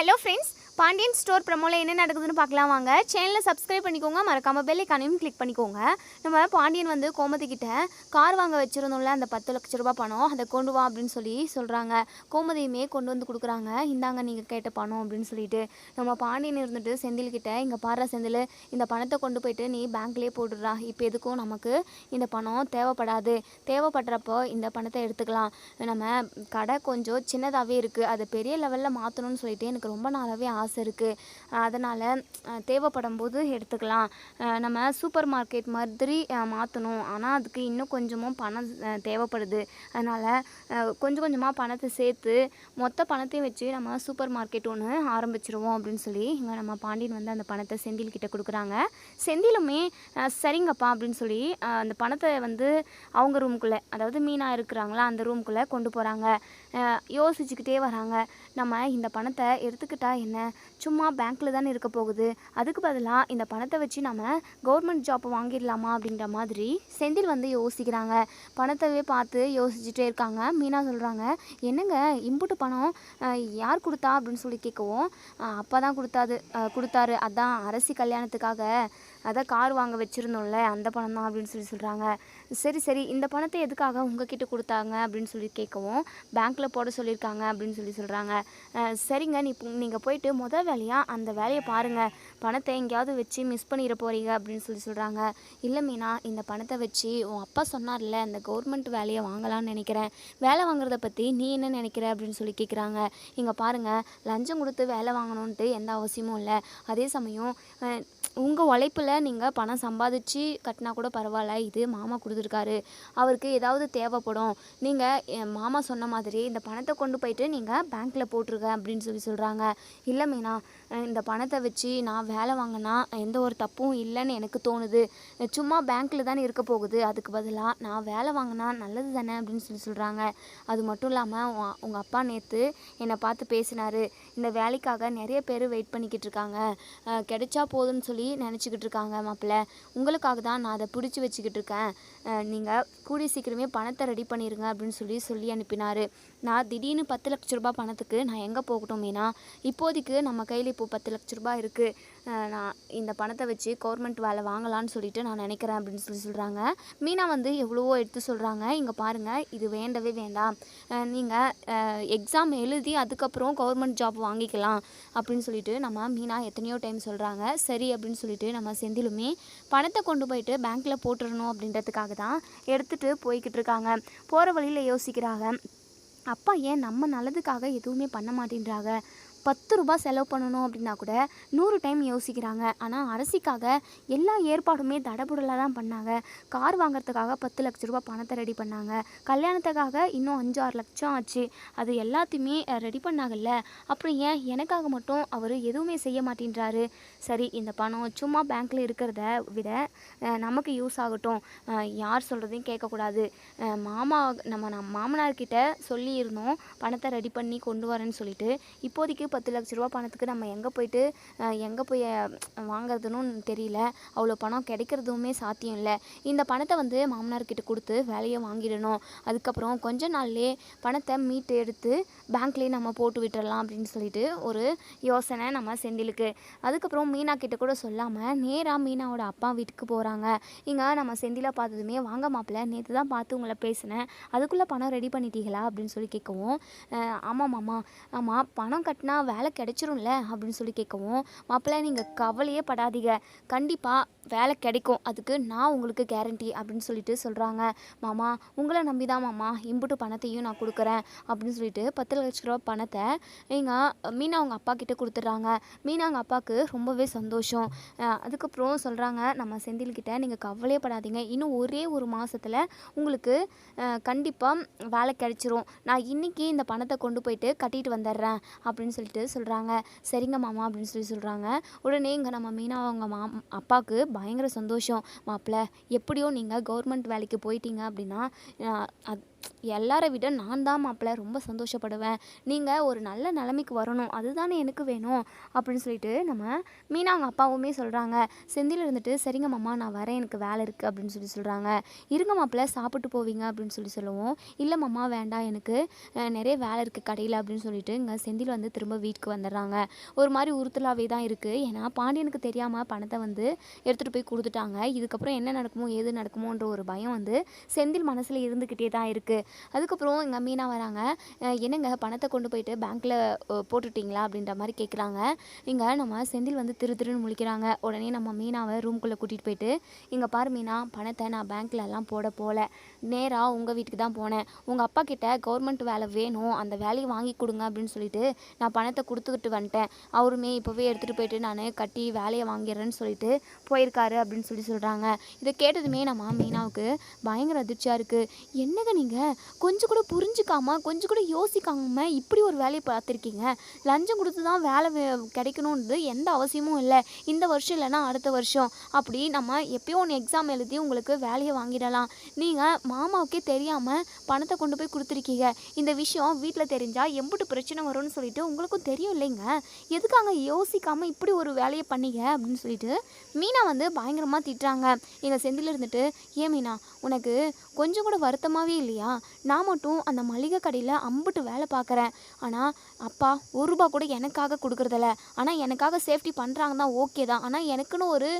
Hello friends Pandian store ப்ரமோவில் என்ன நடக்குதுன்னு பார்க்கலாம் வாங்க. சேனலை சப்ஸ்கிரைப் பண்ணிக்கோங்க. மறக்காம பெல் ஐக்கானையும் கிளிக் பண்ணிக்கோங்க. நம்ம பாண்டியன் வந்து கோமதிக்கிட்ட கார் வாங்க வச்சுருந்தோம்ல அந்த பத்து லட்ச ரூபா பணம் அதை கொண்டு வா அப்படின்னு சொல்லி சொல்கிறாங்க கோமதியுமே கொண்டு வந்து கொடுக்குறாங்க. இந்தாங்க நீங்கள் கேட்ட பணம் அப்படின்னு சொல்லிட்டு. நம்ம பாண்டியன் இருந்துட்டு செந்தில்கிட்ட இங்கே பாரு செந்தில் இந்த பணத்தை கொண்டு போயிட்டு நீ பேங்க்லேயே போட்டுடுறா இப்போ எதுக்கும் நமக்கு இந்த பணம் தேவைப்படாது. தேவைப்படுறப்போ இந்த பணத்தை எடுத்துக்கலாம். நம்ம கடை கொஞ்சம் சின்னதாகவே இருக்குது அதை பெரிய லெவலில் மாற்றணும்னு சொல்லிட்டு எனக்கு ரொம்ப நாளாகவே ஆசை இருக்குது அதனால் தேவைப்படும் போது எடுத்துக்கலாம். நம்ம சூப்பர் மார்க்கெட் மாதிரி மாற்றணும் ஆனால் அதுக்கு இன்னும் கொஞ்சமும் பணம் தேவைப்படுது. அதனால் கொஞ்சம் கொஞ்சமாக பணத்தை சேர்த்து மொத்த பணத்தையும் வச்சு நம்ம சூப்பர் மார்க்கெட் ஒன்று ஆரம்பிச்சிருவோம் அப்படின்னு சொல்லி இங்கே நம்ம பாண்டியன் வந்து அந்த பணத்தை செந்தில் கிட்ட கொடுக்குறாங்க. செந்திலுமே சரிங்கப்பா அப்படின்னு சொல்லி அந்த பணத்தை வந்து அவங்க ரூமுக்குள்ளே அதாவது மீனா இருக்கிறாங்களா அந்த ரூமுக்குள்ளே கொண்டு போகிறாங்க யோசிச்சுக்கிட்டே வராங்க. நம்ம இந்த பணத்தை எடுத்துக்கிட்டா என்ன? சும்மா பேங்க்கில் தானே இருக்க போகுது. அதுக்கு பதிலாக இந்த பணத்தை வச்சு நம்ம கவர்மெண்ட் ஜாப் வாங்கிடலாமா அப்படின்ற மாதிரி செந்தில் வந்து யோசிக்கிறாங்க. பணத்தவே பார்த்து யோசிச்சுட்டே இருக்காங்க. மீனா சொல்கிறாங்க என்னங்க இம்புட்டு பணம் யார் கொடுத்தா? அப்படின்னு சொல்லி கேட்கவும் அப்பா தான் கொடுத்தாது கொடுத்தாரு. அதான் அரசி கல்யாணத்துக்காக அதான் கார் வாங்க வச்சுருந்தோம்ல அந்த பணம் தான் அப்படின்னு சொல்லி சொல்கிறாங்க சரி சரி இந்த பணத்தை எதுக்காக உங்ககிட்ட கொடுத்தாங்க அப்படின்னு சொல்லி கேட்கவும் பேங்க்கில் போட சொல்லியிருக்காங்க அப்படின்னு சொல்லி சொல்கிறாங்க சரிங்க நீ நீங்கள் போயிட்டு முதல் வேலையாக அந்த வேலையை பாருங்கள் பணத்தை எங்கேயாவது வச்சு மிஸ் பண்ணிட போகிறீங்க அப்படின்னு சொல்லி சொல்கிறாங்க இல்லை மீனா இந்த பணத்தை வச்சு உன் அப்பா சொன்னார்ல அந்த கவர்மெண்ட் வேலையை வாங்கலாம்னு நினைக்கிறேன். வேலை வாங்குறத பற்றி நீ என்ன நினைக்கிற அப்படின்னு சொல்லி கேட்குறாங்க இங்கே பாருங்கள் லஞ்சம் கொடுத்து வேலை வாங்கணுன்ட்டு எந்த அவசியமும் இல்லை. அதே சமயம் உங்கள் உழைப்பில் நீங்கள் பணம் சம்பாதிச்சு கட்டினா கூட பரவாயில்ல. இது மாமா கொடுத்துருக்காரு அவருக்கு ஏதாவது தேவைப்படும். நீங்கள் என் மாமா சொன்ன மாதிரி இந்த பணத்தை கொண்டு போயிட்டு நீங்கள் பேங்க்கில் போட்டிருக்க அப்படின்னு சொல்லி சொல்கிறாங்க இல்லை மீனா இந்த பணத்தை வச்சு நான் வேலை வாங்கினா எந்த ஒரு தப்பும் இல்லைன்னு எனக்கு தோணுது. சும்மா பேங்க்கில் தானே இருக்க போகுது. அதுக்கு பதிலாக நான் வேலை வாங்கினா நல்லது தானே அப்படின்னு சொல்லி சொல்கிறாங்க அது மட்டும் இல்லாமல் உங்கள் அப்பா நேற்று என்னை பார்த்து பேசினாரு. இந்த வேலைக்காக நிறைய பேர் வெயிட் பண்ணிக்கிட்டு இருக்காங்க. கிடைச்சா போதும்னு சொல்லி நினச்சிக்கிட்டு இருக்காங்க மாப்பிள்ள. உங்களுக்காக தான் நான் அதை பிடிச்சி வச்சுக்கிட்டு இருக்கேன். நீங்கள் கூடிய சீக்கிரமே பணத்தை ரெடி பண்ணிடுங்க அப்படின்னு சொல்லி சொல்லி அனுப்பினார். நான் திடீர்னு பத்து லட்ச ரூபாய் பணத்துக்கு நான் எங்கே போகட்டும் மீனா? இப்போதைக்கு நம்ம கையில் இப்போ பத்து லட்ச ரூபாய் இருக்குது நான் இந்த பணத்தை வச்சு கவர்மெண்ட் வேலை வாங்கலாம்னு சொல்லிட்டு நான் நினைக்கிறேன் அப்படின்னு சொல்லி சொல்கிறாங்க மீனா வந்து எவ்வளவோ எடுத்து சொல்கிறாங்க இங்கே பாருங்கள் இது வேண்டவே வேண்டாம். நீங்கள் எக்ஸாம் எழுதி அதுக்கப்புறம் கவர்மெண்ட் ஜாப் வாங்கிக்கலாம் அப்படின்னு சொல்லிட்டு நம்ம மீனா எத்தனையோ டைம் சொல்கிறாங்க சரி அப்படின்னு சொல்லிட்டு நம்ம செந்திலுமே பணத்தை கொண்டு போயிட்டு பேங்க்கில் போட்டுடணும் அப்படின்றதுக்காக தான் எடுத்துகிட்டு போய்கிட்டு இருக்காங்க. போகிற வழியில் யோசிக்கிறாங்க. அப்பா ஏன் நம்ம நல்லதுக்காக எதுவுமே பண்ண மாட்டேன்றாங்க? பத்து ரூபாய் செலவு பண்ணணும் அப்படின்னா கூட நூறு டைம் யோசிக்கிறாங்க. ஆனால் அரசிக்காக எல்லா ஏற்பாடுமே தடபுடலாக தான் பண்ணாங்க. கார் வாங்குறதுக்காக பத்து லட்ச ரூபா பணத்தை ரெடி பண்ணாங்க. கல்யாணத்துக்காக இன்னும் அஞ்சு ஆறு லட்சம் ஆச்சு. அது எல்லாத்தையுமே ரெடி பண்ணாங்கல்ல. அப்புறம் ஏன் எனக்காக மட்டும் அவர் எதுவுமே செய்ய மாட்டேன்றாரு? சரி இந்த பணம் சும்மா பேங்க்கில் இருக்கிறத விட நமக்கு யூஸ் ஆகட்டும். யார் சொல்கிறதையும் கேட்கக்கூடாது. மாமா நம்ம நம் மாமனார்கிட்ட சொல்லியிருந்தோம். பணத்தை ரெடி பண்ணி கொண்டு வரேன்னு சொல்லிட்டு. இப்போதைக்கு பத்து லட்ச ரூபா பணத்துக்கு நம்ம எங்கே போயிட்டு எங்கே போய் வாங்குறதுன்னு தெரியல. அவ்வளோ பணம் கிடைக்கிறதுமே சாத்தியம் இல்லை. இந்த பணத்தை வந்து மாமனார்கிட்ட கொடுத்து வேலையை வாங்கிடணும். அதுக்கப்புறம் கொஞ்ச நாள்லேயே பணத்தை மீட்டு எடுத்து பேங்க்லேயே நம்ம போட்டு விட்டுறலாம் அப்படின்னு சொல்லிட்டு ஒரு யோசனை நம்ம செந்திலுக்கு. அதுக்கப்புறம் மீனா கிட்ட கூட சொல்லாமல் நேராக மீனாவோட அப்பா வீட்டுக்கு போகிறாங்க இங்கே நம்ம செந்திலை பார்த்ததுமே வாங்க மாப்பிள்ள நேற்று தான் பார்த்து உங்களை பேசினேன். அதுக்குள்ளே பணம் ரெடி பண்ணிட்டீங்களா? அப்படின்னு சொல்லி கேட்கவும் ஆமாம் மாமா. ஆமாம் பணம் கட்டினா வேலை கிடைச்சிரும்ல அப்படின்னு சொல்லி கேட்கவும் மாப்பிள்ளை நீங்கள் கவலையே படாதீங்க. கண்டிப்பாக வேலை கிடைக்கும். அதுக்கு நான் உங்களுக்கு கேரண்டி அப்படின்னு சொல்லிட்டு சொல்கிறாங்க மாமா உங்களை நம்பி தான் மாமா. இம்புட்டு பணத்தையும் நான் கொடுக்குறேன் அப்படின்னு சொல்லிட்டு பத்து லட்ச ரூபா பணத்தை நீங்கள் மீனா அவங்க அப்பா கிட்ட கொடுத்துட்றாங்க. மீனா அவங்க அப்பாவுக்கு ரொம்பவே சந்தோஷம். அதுக்கப்புறம் சொல்கிறாங்க நம்ம செந்தில்கிட்ட நீங்கள் கவலையே படாதீங்க. இன்னும் ஒரே ஒரு மாதத்தில் உங்களுக்கு கண்டிப்பாக வேலை கிடைச்சிரும். நான் இன்றைக்கி இந்த பணத்தை கொண்டு போயிட்டு கட்டிட்டு வந்துடுறேன் அப்படின்னு சொல்லிட்டு சொல்கிறாங்க சரிங்க மாமா அப்படின்னு சொல்லி சொல்கிறாங்க உடனே இங்கே நம்ம மீனா அவங்க மா அப்பாவுக்கு பயங்கர சந்தோஷம். மாப்பிள்ள எப்படியோ நீங்கள் கவர்மெண்ட் வேலைக்கு போயிட்டீங்க அப்படின்னா எல்லாரை விட நான் தான் மாப்பிள்ள ரொம்ப சந்தோஷப்படுவேன். நீங்கள் ஒரு நல்ல நிலைமைக்கு வரணும். அதுதானே எனக்கு வேணும். அப்படின்னு சொல்லிட்டு நம்ம மீனா அவங்க அப்பாவுமே சொல்கிறாங்க செந்தில் இருந்துட்டு சரிங்க மாமா நான் வரேன். எனக்கு வேலை இருக்குது அப்படின்னு சொல்லி சொல்கிறாங்க இருங்க மாப்பிள்ள சாப்பிட்டு போவீங்க அப்படின்னு சொல்லி சொல்லுவோம். இல்லை மாமா வேண்டாம். எனக்கு நிறைய வேலை இருக்குது கடையில் அப்படின்னு சொல்லிட்டு இங்கே செந்தில் வந்து திரும்ப வீட்டுக்கு வந்துடுறாங்க. ஒரு மாதிரி உறுத்தலாகவே தான் இருக்குது ஏன்னா பாண்டியனுக்கு தெரியாமல் பணத்தை வந்து எடுத்துகிட்டு போய் கொடுத்துட்டாங்க. இதுக்கப்புறம் என்ன நடக்குமோ ஏது நடக்குமோன்ற ஒரு பயம் வந்து செந்தில் மனசில் இருந்துக்கிட்டே தான் இருக்குது அதுக்கப்புறம் எங்கள் மீனா வராங்க. என்னங்க பணத்தை கொண்டு போயிட்டு பேங்க்கில் போட்டுட்டிங்களா? அப்படின்ற மாதிரி கேட்குறாங்க இங்கே நம்ம செந்தில் வந்து திரு திருன்னு முழிக்கிறாங்க. உடனே நம்ம மீனாவை ரூம்குள்ளே கூட்டிகிட்டு போயிட்டு இங்கே பாரு மீனா பணத்தை நான் பேங்க்ல எல்லாம் போட போகல நேராக உங்கள் வீட்டுக்கு தான் போனேன். உங்கள் அப்பா கிட்ட கவர்மெண்ட் வேலை வேணும் அந்த வேலையை வாங்கி கொடுங்க அப்படின்னு சொல்லிட்டு நான் பணத்தை கொடுத்துக்கிட்டு வந்துட்டேன். அவருமே இப்போவே எடுத்துகிட்டு போயிட்டு நான் கட்டி வேலையை வாங்கிடுறேன்னு சொல்லிட்டு போயிருக்காரு அப்படின்னு சொல்லி சொல்கிறாங்க இதை கேட்டதுமே நம்ம மீனாவுக்கு பயங்கர அதிர்ச்சியாக இருக்குது என்னங்க நீங்கள் கொஞ்சம் கூட புரிஞ்சுக்காம கொஞ்சம் கூட யோசிக்காம இப்படி ஒரு வேலையை பார்த்துருக்கீங்க. லஞ்சம் கொடுத்து தான் வேலை கிடைக்கணுன்றது எந்த அவசியமும் இல்லை. இந்த வருஷம் இல்லைன்னா அடுத்த வருஷம். அப்படி நம்ம எப்பயோ ஒன்று எக்ஸாம் எழுதி உங்களுக்கு வேலையை வாங்கிடலாம். நீங்கள் மாமாவுக்கே தெரியாமல் பணத்தை கொண்டு போய் கொடுத்துருக்கீங்க. இந்த விஷயம் வீட்டில் தெரிஞ்சால் எம்புட்டு பிரச்சனை வரும்னு சொல்லிட்டு உங்களுக்கும் தெரியும் இல்லைங்க. எதுக்காக யோசிக்காமல் இப்படி ஒரு வேலையை பண்ணீங்க அப்படின்னு சொல்லிட்டு மீனா வந்து பயங்கரமாக திட்டுறாங்க. எங்கள் செந்தில் இருந்துட்டு ஏன் மீனா உனக்கு கொஞ்சம் கூட வருத்தமாகவே இல்லையா? நான் மட்டும் அந்த மளிகை கடையில் அம்புட்டு வேலை பார்க்குறேன். ஆனால் அப்பா ஒரு ரூபா கூட எனக்காக கொடுக்குறதில்ல. ஆனால் எனக்காக சேஃப்டி பண்ணுறாங்க தான் ஓகே தான். ஆனால் எனக்குன்னு ஒரு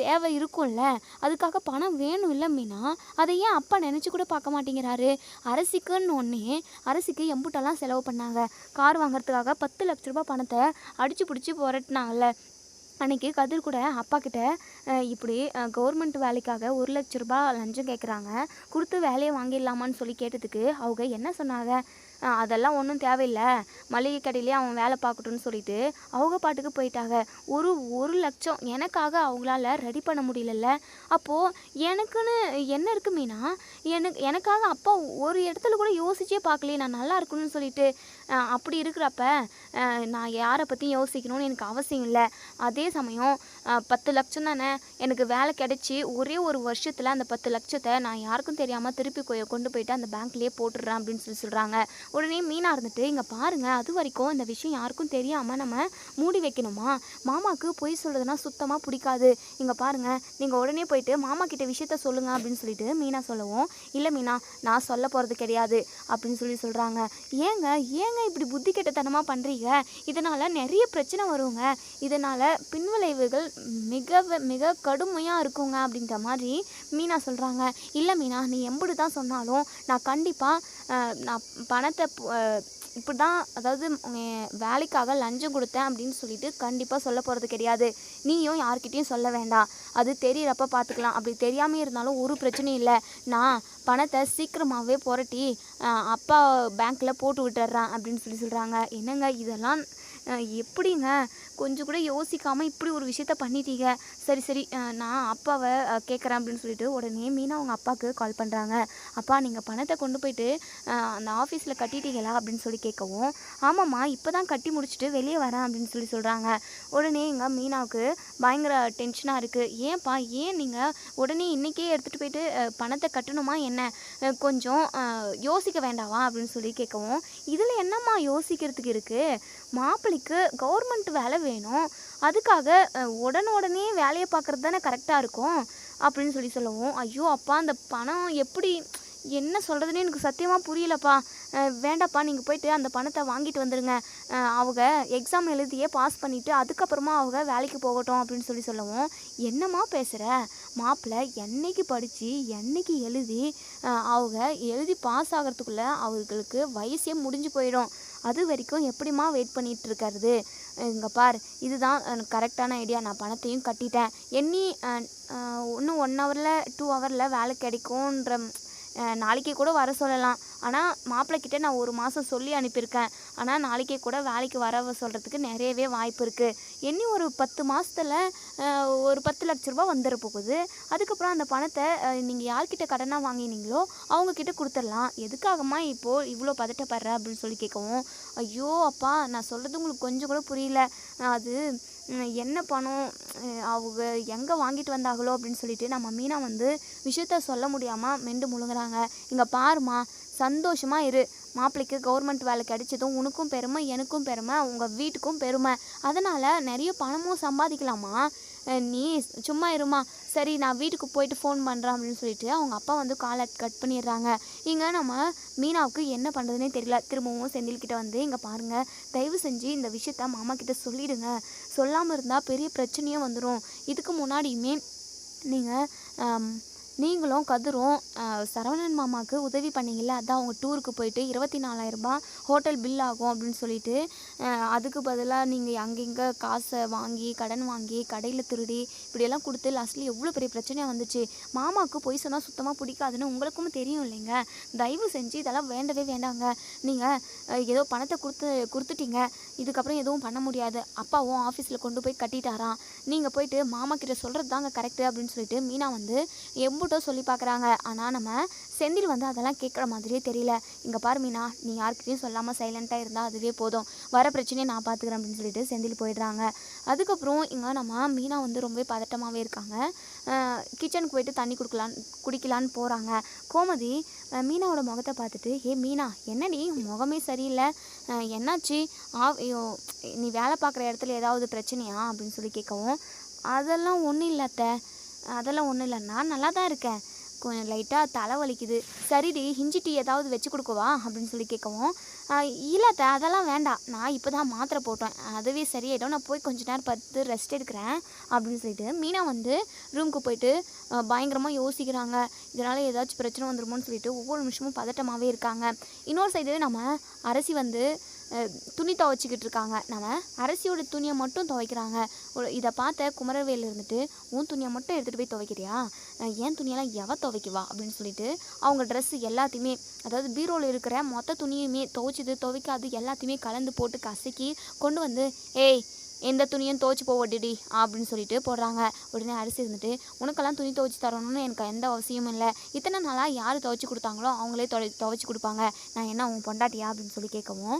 தேவை இருக்கும்ல. அதுக்காக பணம் வேணும் இல்லை மீனா? அதை ஏன் அப்பா நினச்சி கூட பார்க்க மாட்டேங்கிறாரு? அரசிக்குன்னு ஒன்றே அரசிக்கு எம்புட்டெல்லாம் செலவு பண்ணாங்க. கார் வாங்குறதுக்காக பத்து லட்ச ரூபா பணத்தை அடிச்சு பிடிச்சி புரட்டினாங்கல்ல. அன்னைக்கு கதிர் கூட அப்பா கிட்ட இப்படி கவர்மெண்ட் வேலைக்காக ஒரு லட்ச ரூபா லஞ்சம் கேட்குறாங்க கொடுத்து வேலையை வாங்கிடலாமான்னு சொல்லி கேட்டதுக்கு அவங்க என்ன சொன்னாங்க? அதெல்லாம் ஒன்றும் தேவையில்லை. மளிகை கடையிலே அவன் வேலை பார்க்கட்டும்னு சொல்லிட்டு அவங்க பாட்டுக்கு போயிட்டாங்க. ஒரு ஒரு லட்சம் எனக்காக அவங்களால ரெடி பண்ண முடியலல்ல. அப்போது எனக்குன்னு என்ன இருக்கு மீனா? எனக்கு எனக்காக அப்பா ஒரு இடத்துல கூட யோசிச்சே பார்க்கலையே நான் நல்லா இருக்கணும்னு சொல்லிட்டு அப்படி இருக்கிறப்ப நான் யாரை பற்றியும் யோசிக்கணும்னு எனக்கு அவசியம் இல்லை. அதே சமயம் பத்து லட்சம் தானே எனக்கு வேலை கிடச்சி ஒரே ஒரு வருஷத்தில் அந்த பத்து லட்சத்தை நான் யாருக்கும் தெரியாமல் திருப்பி கொ- கொண்டு போயிட்டு அந்த பேங்க்லேயே போட்டுடுறேன் அப்படின்னு சொல்லி சொல்கிறாங்க உடனே மீனாக இருந்துட்டு இங்கே பாருங்கள் அது வரைக்கும் இந்த விஷயம் யாருக்கும் தெரியாமல் நம்ம மூடி வைக்கணுமா? மாமாவுக்கு பொய் சொல்கிறதுனா சுத்தமாக பிடிக்காது. இங்கே பாருங்க நீங்கள் உடனே போயிட்டு மாமா கிட்ட விஷயத்த சொல்லுங்கள் அப்படின்னு சொல்லிட்டு மீனா சொல்லவும் இல்லை மீனா நான் சொல்ல போகிறது கிடையாது அப்படின்னு சொல்லி சொல்கிறாங்க ஏங்க ஏங்க இப்படி புத்தி கெட்டத்தனமாக பண்ணுறீங்க இதனால் நிறைய பிரச்சனை வருங்க. இதனால் பின்விளைவுகள் மிக மிக கடுமையாக இருக்குங்க அப்படின்ற மாதிரி மீனா சொல்கிறாங்க இல்லை மீனா நீ எம்புடு தான் சொன்னாலும் நான் கண்டிப்பாக நான் பணத்தை இப்படி தான் அதாவது வேலைக்காக லஞ்சம் கொடுத்தேன் அப்படின்னு சொல்லிட்டு கண்டிப்பாக சொல்ல போகிறது கிடையாது. நீயும் யார்கிட்டையும் சொல்ல வேண்டாம். அது தெரியிறப்ப பார்த்துக்கலாம் அப்படி தெரியாமல் இருந்தாலும் ஒரு பிரச்சனையும் இல்லை. நான் பணத்தை சீக்கிரமாகவே புரட்டி அப்பா பேங்க்கில் போட்டு விட்டுறேன் அப்படின்னு சொல்லி சொல்கிறாங்க என்னங்க இதெல்லாம் எப்படிங்க? கொஞ்சம் கூட யோசிக்காமல் இப்படி ஒரு விஷயத்த பண்ணிட்டீங்க. சரி சரி நான் அப்பாவை கேட்குறேன் அப்படின்னு சொல்லிட்டு உடனே மீனா அவங்க அப்பாவுக்கு கால் பண்ணுறாங்க அப்பா நீங்கள் பணத்தை கொண்டு போயிட்டு அந்த ஆஃபீஸில் கட்டிட்டீங்களா அப்படின்னு சொல்லி கேட்கவும் ஆமாம்மா இப்போ தான் கட்டி முடிச்சுட்டு வெளியே வரேன் அப்படின்னு சொல்லி சொல்கிறாங்க உடனே எங்கள் மீனாவுக்கு பயங்கர டென்ஷனாக இருக்குது ஏன்ப்பா ஏன் நீங்கள் உடனே இன்றைக்கே எடுத்துகிட்டு போயிட்டு பணத்தை கட்டணுமா என்ன? கொஞ்சம் யோசிக்க வேண்டாவா? அப்படின்னு சொல்லி கேட்கவும் இதில் என்னம்மா யோசிக்கிறதுக்கு இருக்குது மாப்பிள்ளைக்கு கவர்மெண்ட் வேலை வேணும். அதுக்காக உடனே உடனே வேலையை பார்க்குறது தானே கரெக்டாக இருக்கும்? அப்படின்னு சொல்லி சொல்லவும். ஐயோ அப்பா அந்த பணம் எப்படி என்ன சொல்கிறதுன்னு எனக்கு சத்தியமாக புரியலப்பா. வேண்டாப்பா நீங்கள் போயிட்டு அந்த பணத்தை வாங்கிட்டு வந்துடுங்க அவங்க எக்ஸாம் எழுதியே பாஸ் பண்ணிவிட்டு அதுக்கப்புறமா அவங்க வேலைக்கு போகட்டும் அப்படின்னு சொல்லி சொல்லவும். என்னம்மா பேசுகிற மாப்பிள்ளை என்னைக்கு படித்து என்னைக்கு எழுதி அவங்க எழுதி பாஸ் ஆகிறதுக்குள்ளே அவர்களுக்கு வயசே முடிஞ்சு போயிடும். அது வரைக்கும் எப்படிம்மா வெயிட் பண்ணிட்டு இருக்கிறது இங்கே பார் இதுதான் கரெக்டான ஐடியா நான் பணத்தையும் கட்டிட்டேன். எண்ணி இன்னும் ஒன் ஹவரில் டூ ஹவரில் வேலை கிடைக்கும்ன்ற நாளைக்கே கூட வர சொல்லலாம். ஆனால் மாப்பிள்ளைக்கிட்ட நான் ஒரு மாதம் சொல்லி அனுப்பியிருக்கேன். ஆனால் நாளைக்கே கூட வேலைக்கு வர சொல்கிறதுக்கு நிறையவே வாய்ப்பு இருக்குது எண்ணி ஒரு பத்து மாதத்தில் ஒரு பத்து லட்ச ரூபா வந்துட போகுது. அதுக்கப்புறம் அந்த பணத்தை நீங்கள் யார்கிட்ட கடனாக வாங்கினீங்களோ அவங்கக்கிட்ட கொடுத்துடலாம். எதுக்காகம்மா இப்போது இவ்வளோ பதட்டப்படுற அப்படின்னு சொல்லி கேட்கவும் ஐயோ அப்பா நான் சொல்கிறது உங்களுக்கு கொஞ்சம் கூட புரியல. அது என்ன பணம் அவங்க எங்கே வாங்கிட்டு வந்தாங்களோ அப்படின்னு சொல்லிட்டு நம்ம மீனா வந்து விஷயத்த சொல்ல முடியாமல் மெண்டு முழுங்குறாங்க. இங்கே பாருமா சந்தோஷமாக இரு. மாப்பிள்ளைக்கு கவர்மெண்ட் வேலை கிடைச்சதும் உனக்கும் பெருமை எனக்கும் பெருமை உங்கள் வீட்டுக்கும் பெருமை. அதனால் நிறைய பணமும் சம்பாதிக்கலாமா? நீ சும்மா இருமா. சரி நான் வீட்டுக்கு போயிட்டு ஃபோன் பண்ணுறேன் அப்படின்னு சொல்லிட்டு அவங்க அப்பா வந்து காலை கட் பண்ணிடுறாங்க. இங்கே நம்ம மீனாவுக்கு என்ன பண்ணுறதுனே தெரியல. திரும்பவும் செந்தில்கிட்ட வந்து இங்கே பாருங்கள் தயவு செஞ்சு இந்த விஷயத்த மாமா கிட்ட சொல்லிடுங்க. சொல்லாமல் இருந்தால் பெரிய பிரச்சனையே வந்துடும் இதுக்கு முன்னாடியுமே நீங்கள் நீங்களும் கதிரும் சரவணன் மாமாவுக்கு உதவி பண்ணீங்கல்ல அதான் அவங்க டூருக்கு போயிட்டு இருபத்தி நாலாயிரரூபா ஹோட்டல் பில் ஆகும் அப்படின்னு சொல்லிட்டு அதுக்கு பதிலாக நீங்கள் அங்கங்கே காசை வாங்கி கடன் வாங்கி கடையில் திருடி இப்படியெல்லாம் கொடுத்து லாஸ்ட்லி எவ்வளோ பெரிய பிரச்சனையாக வந்துச்சு. மாமாவுக்கு பொய் சொன்னால் சுத்தமாக பிடிக்காதுன்னு உங்களுக்கும் தெரியும் இல்லைங்க. தயவு செஞ்சு இதெல்லாம் வேண்டவே வேண்டாங்க. நீங்கள் ஏதோ பணத்தை கொடுத்து கொடுத்துட்டீங்க. இதுக்கப்புறம் எதுவும் பண்ண முடியாது. அப்பாவும் ஆஃபீஸில் கொண்டு போய் கட்டிட்டாராம். நீங்கள் போயிட்டு மாமா கிட்ட சொல்கிறது தாங்க கரெக்டு அப்படின்னு சொல்லிட்டு மீனா வந்து எம்பு எம்புட்டோ சொல்லி பார்க்குறாங்க. ஆனால் நம்ம செந்தில் வந்து அதெல்லாம் கேட்குற மாதிரியே தெரியல. இங்கே பாரு மீனா நீ யார்கிட்டயும் சொல்லாமல் சைலண்ட்டாக இருந்தால் அதுவே போதும். வர பிரச்சனையை நான் பார்த்துக்கிறேன் அப்படின்னு சொல்லிட்டு செந்தில் போயிடுறாங்க. அதுக்கப்புறம் இங்கே நம்ம மீனா வந்து ரொம்பவே பதட்டமாகவே இருக்காங்க. கிச்சனுக்கு போயிட்டு தண்ணி குடுக்கலான்னு குடிக்கலான்னு போகிறாங்க கோமதி மீனாவோட முகத்தை பார்த்துட்டு ஏ மீனா என்னடி? முகமே சரியில்லை. என்னாச்சு? ஆ ஐயோ, நீ வேலை பார்க்குற இடத்துல ஏதாவது பிரச்சனையா? அப்படின்னு சொல்லி கேட்கவும் அதெல்லாம் ஒன்றும் இல்லை அத்தை. அதெல்லாம் ஒன்றும் இல்லை. நான் நல்லா தான் இருக்கேன். கொஞ்சம் லைட்டாக தலை வலிக்குது. சரிடி இஞ்சி டீ ஏதாவது வச்சு கொடுக்கவா? அப்படின்னு சொல்லி கேட்கவும் இல்லை த அதெல்லாம் வேண்டாம். நான் இப்போ தான் மாத்திரை போட்டேன். அதுவே சரியாயிடும். நான் போய் கொஞ்ச நேரம் பார்த்து ரெஸ்ட் எடுக்கிறேன். அப்படின்னு சொல்லிட்டு மீனா வந்து ரூமுக்கு போயிட்டு பயங்கரமாக யோசிக்கிறாங்க. இதனால் ஏதாச்சும் பிரச்சனை வந்துருமோன்னு சொல்லிட்டு ஒவ்வொரு நிமிஷமும் பதட்டமாகவே இருக்காங்க. இன்னொரு சைடு நம்ம அரசி வந்து துணி துவைச்சிக்கிட்டு இருக்காங்க. நம்ம அரசியோட துணியை மட்டும் துவைக்கிறாங்க. ஒரு- இதை பார்த்த குமரவேல் இருந்துட்டு உன் துணியை மட்டும் எடுத்துகிட்டு போய் துவைக்கிறியா? ஏன் என் துணியெல்லாம் எவ துவைக்குவா? அப்படின்னு சொல்லிட்டு அவங்க ட்ரெஸ்ஸு எல்லாத்தையுமே அதாவது பீரோவில் இருக்கிற மொத்த துணியுமே துவைச்சது துவைக்காது எல்லாத்தையுமே கலந்து போட்டு கசக்கி கொண்டு வந்து ஏய் எந்த துணியும் துவைச்சி போவடிடி அப்படின்னு சொல்லிட்டு போடுறாங்க. உடனே அரிசி இருந்துட்டு உனக்கெல்லாம் துணி துவச்சி தரணும்னு எனக்கு எந்த அவசியமும் இல்லை. இத்தனை நாளாக யார் துவச்சி கொடுத்தாங்களோ அவங்களே துவை துவச்சி கொடுப்பாங்க. நான் என்ன உன் பொண்டாட்டியா? அப்படின்னு சொல்லி கேட்கவும்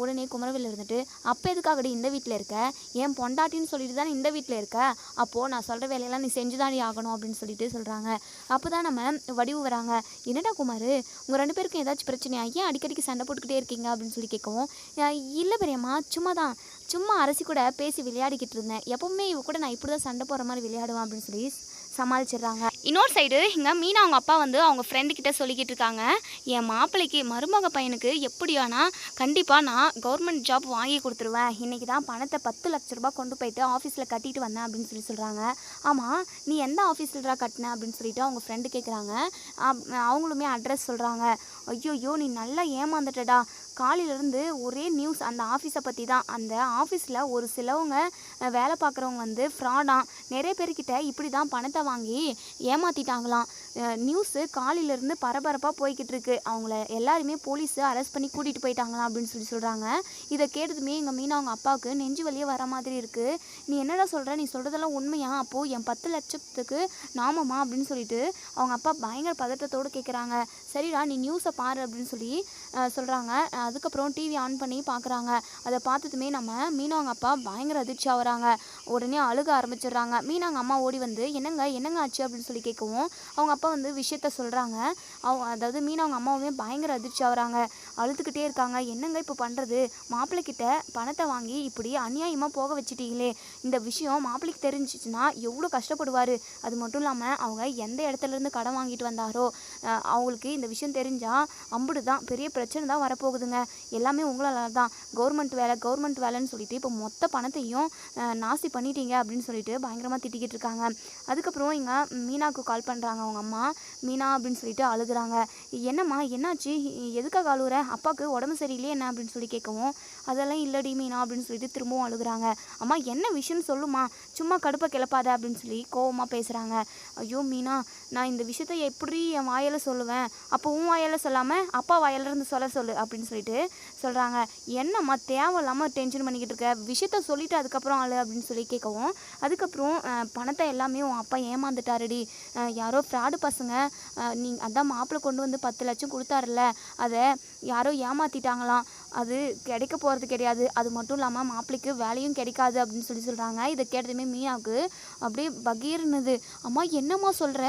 உடனே குமரவில் இருந்துட்டு அப்போ எதுக்காகடி இந்த வீட்டில் இருக்க? என் பொண்டாட்டின்னு சொல்லிட்டு தானே இந்த வீட்டில் இருக்க? அப்போது நான் சொல்கிற வேலையெல்லாம் நீ செஞ்சுதாடி ஆகணும் அப்படின்னு சொல்லிட்டு சொல்கிறாங்க அப்போ தான் நம்ம வடிவு வராங்க. என்னடா குமார் உங்கள் ரெண்டு பேருக்கும் ஏதாச்சும் பிரச்சனையா? ஏன் அடிக்கடிக்கு சண்டை போட்டுக்கிட்டே இருக்கீங்க? அப்படின்னு சொல்லி கேட்கவும் இல்லை பெரியம்மா சும்மா தான் சும்மா அரசி கூட பேசி விளையாடிக்கிட்டு இருந்தேன் எப்பவுமே இவ கூட நான் இப்படி தான் சண்டை போகிற மாதிரி விளையாடுவேன் அப்படின்னு சொல்லி சமாளிச்சிடுறாங்க. இன்னொரு சைடு இங்கே மீனா அவங்க அப்பா வந்து அவங்க ஃப்ரெண்டு கிட்ட சொல்லிக்கிட்டு இருக்காங்க என் மாப்பிள்ளைக்கு மருமக பையனுக்கு எப்படியானா கண்டிப்பாக நான் கவர்மெண்ட் ஜாப் வாங்கி கொடுத்துருவேன். இன்றைக்கி தான் பணத்தை பத்து லட்ச ரூபாய் கொண்டு போயிட்டு ஆஃபீஸில் கட்டிட்டு வந்தேன் அப்படின்னு சொல்லி சொல்கிறாங்க ஆமாம் நீ எந்த ஆஃபீஸில்டா கட்டின அப்படின்னு சொல்லிட்டு அவங்க ஃப்ரெண்டு கேட்குறாங்க அவங்களுமே அட்ரஸ் சொல்கிறாங்க ஐயோயோ நீ நல்லா ஏமாந்துட்டடா. காலையிலேருந்து ஒரே நியூஸ் அந்த ஆஃபீஸை பற்றி தான். அந்த ஆஃபீஸில் ஒரு சிலவங்க வேலை பார்க்குறவங்க வந்து ஃப்ராடாக நிறைய பேர்கிட்ட இப்படி தான் பணத்தை வாங்கி ஏமாற்றிட்டாங்களாம் நியூஸு காலையிலேருந்து பரபரப்பாக போய்கிட்டு இருக்கு அவங்கள எல்லாருமே போலீஸு அரெஸ்ட் பண்ணி கூட்டிகிட்டு போயிட்டாங்களாம் அப்படின்னு சொல்லி சொல்கிறாங்க இதை கேட்டதுமே எங்கள் மீனா அவங்க அப்பாவுக்கு நெஞ்சு வலியே வர மாதிரி இருக்குது நீ என்னடா சொல்கிற நீ சொல்கிறதெல்லாம் உண்மையா? அப்போது என் பத்து லட்சத்துக்கு நாமமா அப்படின்னு சொல்லிட்டு அவங்க அப்பா பயங்கர பதட்டத்தோடு கேட்குறாங்க சரிடா நீ நியூஸை பாரு அப்படின்னு சொல்லி சொல்கிறாங்க அதுக்கப்புறம் டிவி ஆன் பண்ணி பார்க்குறாங்க அதை பார்த்ததுமே நம்ம மீனா அவங்க அப்பா பயங்கர அதிர்ச்சி ஆகுறாங்க. உடனே அழுக ஆரம்பிச்சிடுறாங்க. மீனவங்க அம்மா ஓடி வந்து என்னங்க? என்னங்க ஆச்சு? அப்படின்னு சொல்லி கேட்கவும் அவங்க அப்பா வந்து விஷயத்த சொல்கிறாங்க அவங்க அதாவது மீன் அவங்க அம்மாவுமே பயங்கர அதிர்ச்சி ஆகுறாங்க. அழுதுகிட்டே இருக்காங்க. என்னங்க இப்போ பண்ணுறது மாப்பிள்ளைக்கிட்ட பணத்தை வாங்கி இப்படி அநியாயமாக போக வச்சுட்டீங்களே. இந்த விஷயம் மாப்பிள்ளைக்கு தெரிஞ்சிச்சுன்னா எவ்வளோ கஷ்டப்படுவார். அது மட்டும் இல்லாமல் அவங்க எந்த இடத்துல இருந்து கடன் வாங்கிட்டு வந்தாரோ அவங்களுக்கு இந்த விஷயம் தெரிஞ்சால் அம்புடு தான் பெரிய பிரச்சனை தான் வரப்போகுதுங்க. எல்லாமே உங்களால் தான் கவர்மெண்ட் வேலை கவர்மெண்ட் வேலைன்னு சொல்லிட்டு இப்போ மொத்த பணத்தையும் நாசி நாஸ்தி பண்ணிட்டீங்க அப்படின்னு சொல்லிட்டு பயங்கரமாக திட்டிக்கிட்டு இருக்காங்க. அதுக்கப்புறம் இங்கே மீனாவுக்கு கால் பண்ணுறாங்க அவங்க அம்மா. அம்மா மீனா அப்படின்னு சொல்லிட்டு அழுகுறாங்க. என்னம்மா என்னாச்சு? எதுக்காக அழுகுற அப்பாவுக்கு உடம்பு சரியில்லையே என்ன அப்படின்னு சொல்லி கேட்கவும் அதெல்லாம் இல்லடி மீனா அப்படின்னு சொல்லிட்டு திரும்பவும் அழுகுறாங்க. அம்மா என்ன விஷயம்னு சொல்லுமா சும்மா கடுப்பை கிளப்பாத அப்படின்னு சொல்லி கோவமாக பேசுகிறாங்க ஐயோ மீனா நான் இந்த விஷயத்த எப்படி என் வாயில் சொல்லுவேன்? அப்போ உன் வாயில் சொல்லாமல் அப்பா வாயிலிருந்து சொல்ல சொல்லு அப்படின்னு சொல்லிட்டு சொல்கிறாங்க என்னம்மா தேவையில்லாமல் டென்ஷன் பண்ணிக்கிட்டு இருக்க? விஷயத்த சொல்லிவிட்டு அதுக்கப்புறம் ஆளு அப்படின்னு சொல்லி கேட்கவும் அதுக்கப்புறம் பணத்தை எல்லாமே உன் அப்பா ஏமாந்துட்டாருடி. யாரோ ஃப்ராடு பசங்க நீ அதான் மாப்பிள்ளை கொண்டு வந்து பத்து லட்சம் கொடுத்தாருல அதை யாரோ ஏமாற்றிட்டாங்களாம் அது கிடைக்க போகிறது கிடையாது. அது மட்டும் இல்லாமல் மாப்பிள்ளைக்கு வேலையும் கிடைக்காது அப்படின்னு சொல்லி சொல்கிறாங்க இதை கேட்டதுமே மீனாவுக்கு அப்படியே பகீர்னுது. அம்மா என்னம்மா சொல்கிற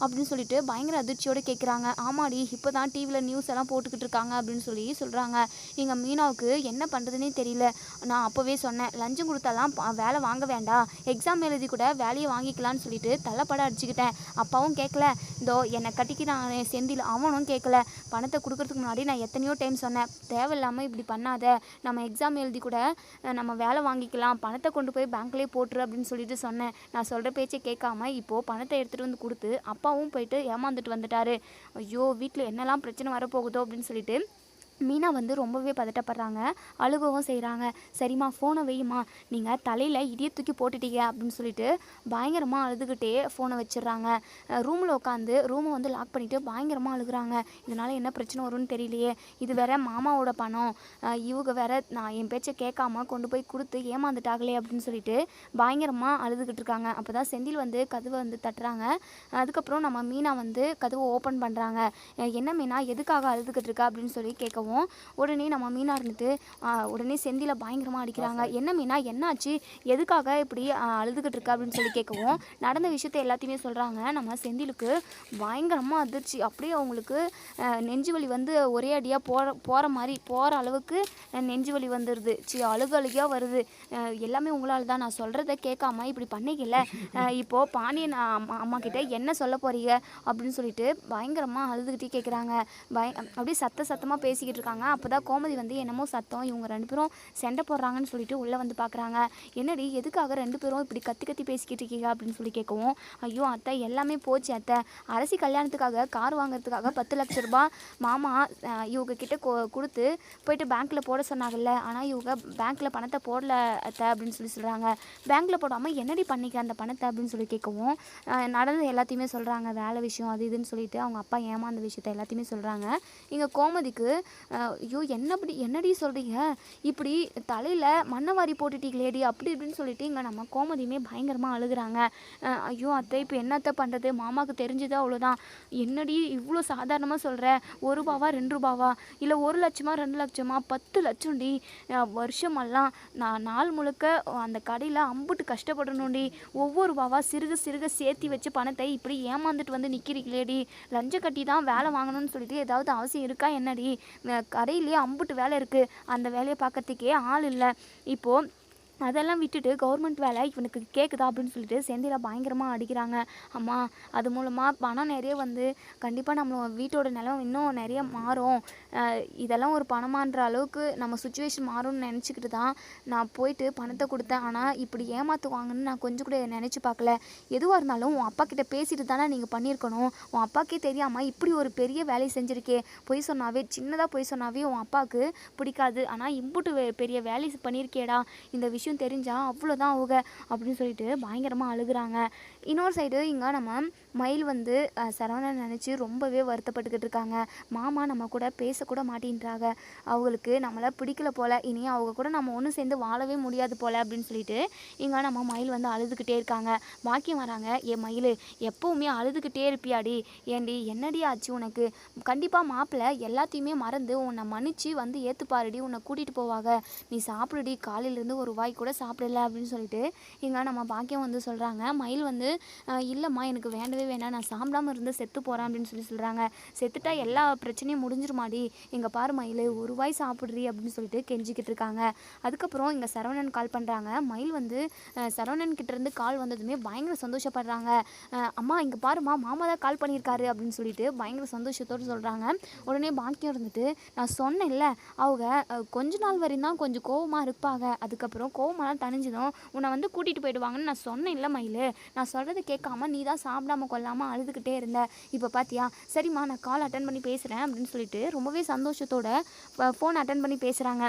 அப்படின்னு சொல்லிட்டு பயங்கர அதிர்ச்சியோடு கேட்குறாங்க ஆமாடி இப்போ தான் டிவியில் நியூஸ் எல்லாம் போட்டுக்கிட்டு இருக்காங்க அப்படின்னு சொல்லி சொல்கிறாங்க எங்கள் மீனாவுக்கு என்ன பண்ணுறதுனே தெரியல. நான் அப்போவே சொன்னேன் லஞ்சம் கொடுத்தாலாம் வேலை வாங்க வேண்டாம். எக்ஸாம் எழுதி கூட வேலையை வாங்கிக்கலாம்னு சொல்லிட்டு தலைப்பட அடிச்சுக்கிட்டேன். அப்பாவும் கேட்கல இதோ என்னை கட்டிக்கிறானே செந்தில் அவனும் கேட்கல பணத்தை கொடுக்கறதுக்கு முன்னாடி நான் எத்தனையோ டைம் சொன்னேன். தேவையில்லாமல் இப்படி பண்ணாத. நம்ம எக்ஸாம் எழுதி கூட நம்ம வேலை வாங்கிக்கலாம். பணத்தை கொண்டு போய் பேங்க்லேயே போட்டுரு அப்படின்னு சொல்லிட்டு சொன்னேன். நான் சொல்கிற பேச்சை கேட்காம இப்போது பணத்தை எடுத்துகிட்டு வந்து கொடுத்து அப்பாவும் போயிட்டு ஏமாந்துட்டு வந்துட்டாரு. ஐயோ வீட்டில் என்னெல்லாம் பிரச்சனை வரப்போகுதோ அப்படின்னு சொல்லிட்டு மீனா வந்து ரொம்பவே பதட்டப்படுறாங்க. அழுகவும் செய்கிறாங்க சரிம்மா ஃபோனை வையுமா நீங்கள் தலையில் இடியை தூக்கி போட்டுட்டீங்க அப்படின்னு சொல்லிட்டு பயங்கரமாக அழுதுகிட்டே ஃபோனை வச்சிடுறாங்க ரூமில் உட்காந்து ரூமை வந்து லாக் பண்ணிவிட்டு பயங்கரமாக அழுகுறாங்க. இதனால் என்ன பிரச்சனை வரும்னு தெரியலையே. இது வேற மாமாவோட பணம். இவங்க வேற நான் என் பேச்சை கேட்காம கொண்டு போய் கொடுத்து ஏமாந்துட்டாங்களே அப்படின்னு சொல்லிட்டு பயங்கரமாக அழுதுகிட்டு இருக்காங்க. அப்போ தான் செந்தில் வந்து கதவை வந்து தட்டுறாங்க. அதுக்கப்புறம் நம்ம மீனா வந்து கதவை ஓப்பன் பண்ணுறாங்க என்ன மீனா? எதுக்காக அழுதுகிட்டு இருக்கா? அப்படின்னு சொல்லி கேட்கவும் உடனே நம்ம மீனா இருந்துட்டு உடனே செந்தில பயங்கரமாக அடிக்கிறாங்க. என்ன மீனா என்னாச்சு? எதுக்காக இப்படி அழுதுகிட்டு இருக்கா? அப்படின்னு சொல்லி கேட்கவும் நடந்த விஷயத்த எல்லாத்தையுமே சொல்கிறாங்க நம்ம செந்திலுக்கு பயங்கரமாக அதிர்ச்சி. அப்படியே அவங்களுக்கு நெஞ்சு வலி வந்து ஒரே அடியாக போகிற போகிற மாதிரி போகிற அளவுக்கு நெஞ்சு வலி வந்துடுது சி அழுக அழுகையாக வருது எல்லாமே உங்களால் தான். நான் சொல்கிறத கேட்காம இப்படி பண்ணிக்கல ஆஹ், இப்போ பாண்டியன் அம்மா கிட்ட என்ன சொல்ல போறீங்க? அப்படின்னு சொல்லிட்டு பயங்கரமாக அழுதுகிட்டே கேட்குறாங்க பய அப்படியே சத்த சத்தமாக பேசிக்கிட்டு இருக்காங்க அப்போ தான் கோமதி வந்து என்னமோ சத்தம் இவங்க ரெண்டு பேரும் சண்டை போடுறாங்கன்னு சொல்லிட்டு உள்ளே வந்து பார்க்குறாங்க என்னடி எதுக்காக ரெண்டு பேரும் இப்படி கத்தி கத்தி பேசிக்கிட்டு இருக்கீங்க அப்படின்னு சொல்லி கேட்கவும் ஐயோ அத்தை எல்லாமே போச்சு அத்தை. அரசி கல்யாணத்துக்காக கார் வாங்குறதுக்காக பத்து லட்ச ரூபாய் மாமா இவங்க கிட்ட கொ- கொடுத்து போயிட்டு பேங்க்கில் போட சொன்னாங்கல்ல. ஆனால் இவங்க பேங்க்கில் பணத்தை போடல அத்தை அப்படின்னு சொல்லி சொல்கிறாங்க பேங்க்கில் போடாமல் என்னடி பண்ணிக்க அந்த பணத்தை அப்படின்னு சொல்லி கேட்கவும் நடந்த நடந்தது எல்லாத்தையுமே சொல்கிறாங்க வேலை விஷயம் அது இதுன்னு சொல்லிட்டு அவங்க அப்பா ஏமாந்த விஷயத்த எல்லாத்தையுமே சொல்கிறாங்க இங்கே கோமதிக்கு ஐயோ என்னப்படி என்னடி சொல்கிறீங்க இப்படி தலையில் மண்ணை வாரி போட்டுட்டீங்களேடி அப்படி இப்படின்னு சொல்லிட்டு இங்கே நம்ம கோமதியுமே பயங்கரமாக அழுகுறாங்க. ஐயோ அத்தை இப்போ என்னத்தை பண்ணுறது மாமாவுக்கு தெரிஞ்சுதா அவ்வளோதான் என்னடி இவ்வளோ சாதாரணமாக சொல்கிற ஒரு ரூபாவா ரெண்டு ரூபாவா? இல்லை ஒரு லட்சமா ரெண்டு லட்சமா? பத்து லட்சம்டி. வருஷமெல்லாம் நான் நாள் முழுக்க அந்த கடையில் அம்புட்டு கஷ்டப்படணும்டி. ஒவ்வொரு ரூபாவா சிறுக சிறுக சேர்த்தி வச்சு பணத்தை இப்படி ஏமாந்துட்டு வந்து நிற்கிறீங்களேடி லஞ்சம் கட்டி தான் வேலை வாங்கணும்னு சொல்லிட்டு ஏதாவது அவசியம் இருக்கா என்னடி? கடையிலேயே அம்புட்டு வேலை இருக்குது அந்த வேலையை பார்க்கறதுக்கே ஆள் இல்லை. இப்போது அதெல்லாம் விட்டுட்டு கவர்மெண்ட் வேலை இவனுக்கு கேட்குதா அப்படின்னு சொல்லிட்டு செந்தில பயங்கரமாக அடிக்கிறாங்க. அம்மா அது மூலமாக பணம் நிறைய வந்து கண்டிப்பாக நம்ம வீட்டோட நிலம் இன்னும் நிறைய மாறும். இதெல்லாம் ஒரு பணமான்ற அளவுக்கு நம்ம சுச்சுவேஷன் மாறும்னு நினச்சிக்கிட்டு தான் நான் போயிட்டு பணத்தை கொடுத்தேன். ஆனால் இப்படி ஏமாற்றுவாங்கன்னு நான் கொஞ்சம் கூட நினச்சி பார்க்கல. எதுவாக இருந்தாலும் உன் அப்பா கிட்ட பேசிட்டு தானே நீங்கள் பண்ணியிருக்கணும். உன் அப்பாக்கே தெரியாமல் இப்படி ஒரு பெரிய வேலையை செஞ்சுருக்கே. பொய் சொன்னாவே சின்னதாக பொய் சொன்னாவே உன் அப்பாவுக்கு பிடிக்காது. ஆனால் இம்புட்டு வே- பெரிய வேலை பண்ணியிருக்கேடா. இந்த விஷயம் தெரிஞ்சா அவ்வளோதான் அவங்க அப்படின்னு சொல்லிட்டு பயங்கரமாக அழுகுறாங்க. இன்னொரு சைடு இங்கே நம்ம மயில் வந்து சரவணன் நினச்சி ரொம்பவே வருத்தப்பட்டுக்கிட்டு இருக்காங்க. மாமா நம்ம கூட பேசக்கூட மாட்டேன்றாங்க. அவங்களுக்கு நம்மளை பிடிக்கல போல. இனி அவங்க கூட நம்ம ஒன்று சேர்ந்து வாழவே முடியாது போல அப்படின்னு சொல்லிட்டு இங்கே நம்ம மயில் வந்து அழுதுகிட்டே இருக்காங்க. வாக்கியம் வராங்க. ஏ மயில் எப்போவுமே அழுதுகிட்டே இருப்பியாடி. ஏண்டி என்னடி ஆச்சு உனக்கு? கண்டிப்பாக மாப்பிள்ளை எல்லாத்தையுமே மறந்து உன்னை மன்னிச்சு வந்து ஏற்றுப்பாருடி உன்னை கூட்டிகிட்டு போவாங்க நீ சாப்பிடுடி. காலையிலேருந்து ஒரு வாய் கூட சாப்பிடல அப்படின்னு சொல்லிட்டு இங்கே நம்ம பாக்கியம் வந்து சொல்கிறாங்க மயில் வந்து இல்லைம்மா எனக்கு வேண்டவே வேணாம் நான் சாப்பிடாம இருந்து செத்து போகிறேன் அப்படின்னு சொல்லி சொல்கிறாங்க செத்துட்டா எல்லா பிரச்சனையும் முடிஞ்சிருமாடி. இங்கே பாரு மயில் ஒரு வாய் சாப்பிட்றி அப்படின்னு சொல்லிட்டு கெஞ்சிக்கிட்டு இருக்காங்க. அதுக்கப்புறம் இங்கே சரவணன் கால் பண்ணுறாங்க மயில் வந்து சரவணன் கிட்டேருந்து கால் வந்ததுமே பயங்கர சந்தோஷப்படுறாங்க. அம்மா இங்கே பாருமா மாமா தான் கால் பண்ணியிருக்காரு அப்படின்னு சொல்லிட்டு பயங்கர சந்தோஷத்தோடு சொல்கிறாங்க உடனே பாக்கியம் இருந்துட்டு நான் சொன்னேன்ல அவங்க கொஞ்ச நாள் வரையும் தான் கொஞ்சம் கோவமாக இருப்பாங்க. அதுக்கப்புறம் கோவமெல்லாம் தணிஞ்சதும் உன்னை வந்து கூட்டிகிட்டு போயிடுவாங்கன்னு நான் சொன்னேன் இல்லை மயில். நான் சொல்கிறேன் சொல்கிறத கேட்காம நீ தான் சாப்பிடாம கொள்ளாமல் அழுதுகிட்டே இருந்த. இப்போ பார்த்தியா சரிம்மா நான் கால் அட்டன் பண்ணி பேசுகிறேன் அப்படின்னு சொல்லிட்டு ரொம்பவே சந்தோஷத்தோட ஃபோன் அட்டன் பண்ணி பேசுகிறாங்க